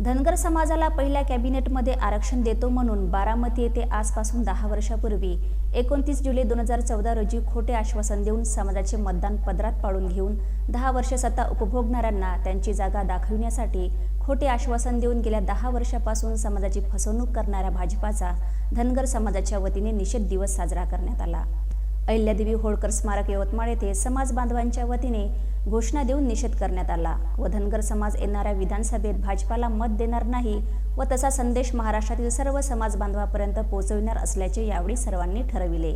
धनगर समाजाला पहिल्या कॅबिनेटमध्ये आरक्षण देतो म्हणून बारामती येथे आजपासून दहा वर्षापूर्वी एकोणतीस जुलै दोन हजार चौदा रोजी खोटे आश्वासन देऊन समाजाचे मतदान पदरात पाडून घेऊन दहा वर्ष सत्ता उपभोगणाऱ्यांना त्यांची जागा दाखविण्यासाठी खोटे आश्वासन देऊन गेल्या दहा वर्षापासून समाजाची फसवणूक करणाऱ्या भाजपाचा धनगर समाजाच्या वतीने निषेध दिवस साजरा करण्यात आला. अहिल्यादेवी होळकर स्मारक यवतमाळ येथे समाज बांधवांच्या वतीने घोषणा देऊन निषेध करण्यात आला. व धनगर समाज येणाऱ्या विधानसभेत भाजपाला मत देणार नाही व तसा संदेश महाराष्ट्रातील सर्व समाज बांधवापर्यंत पोहोचविणार असल्याचे यावेळी सर्वांनी ठरविले.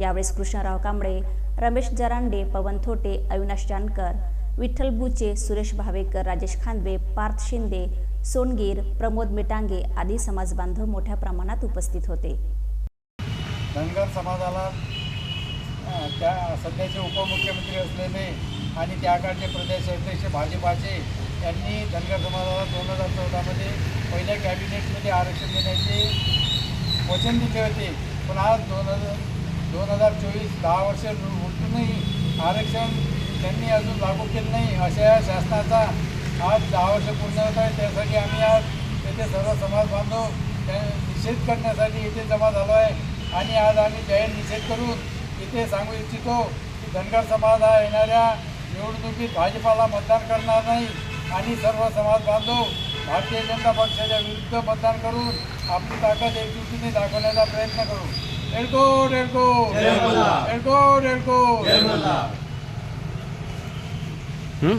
यावेळेस कृष्णराव कांबळे रमेश जरांडे पवन थोटे अविनाश जानकर विठ्ठल बुचे सुरेश भावेकर राजेश खांदवे पार्थ शिंदे सोनगीर प्रमोद मिटांगे आदी समाज बांधव मोठ्या प्रमाणात उपस्थित होते. धनगर समाजाला त्या सध्याचे उपमुख्यमंत्री असलेले आणि त्या काळचे प्रदेश अध्यक्ष भाजपाचे यांनी धनगर समाजाला दोन हजार चौदामध्ये पहिल्या कॅबिनेटमध्ये आरक्षण देण्याचे वचन दिले होते. पण आज दोन हजार दोन हजार चोवीस दहा वर्ष उलटूनही आरक्षण त्यांनी अजून लागू केलं नाही अशा या शासनाचा आज दहा वर्ष पूर्ण होत आहे त्यासाठी आम्ही आज येथे सर्व समाज बांधव त्या निषेध करण्यासाठी इथे जमा झालो आहे. आणि आज आम्ही जाहीर निषेध करून इथे सांगू इच्छितो की धनगर समाज हा येणाऱ्या निवडणुकीत भाजपाला मतदान करणार नाही. आणि सर्व समाज बांधव भारतीय जनता पक्षाच्या विरुद्ध मतदान करून आपली ताकद एकजुटीने दाखवण्याचा प्रयत्न करू. एडको एडको एडको एडको हं?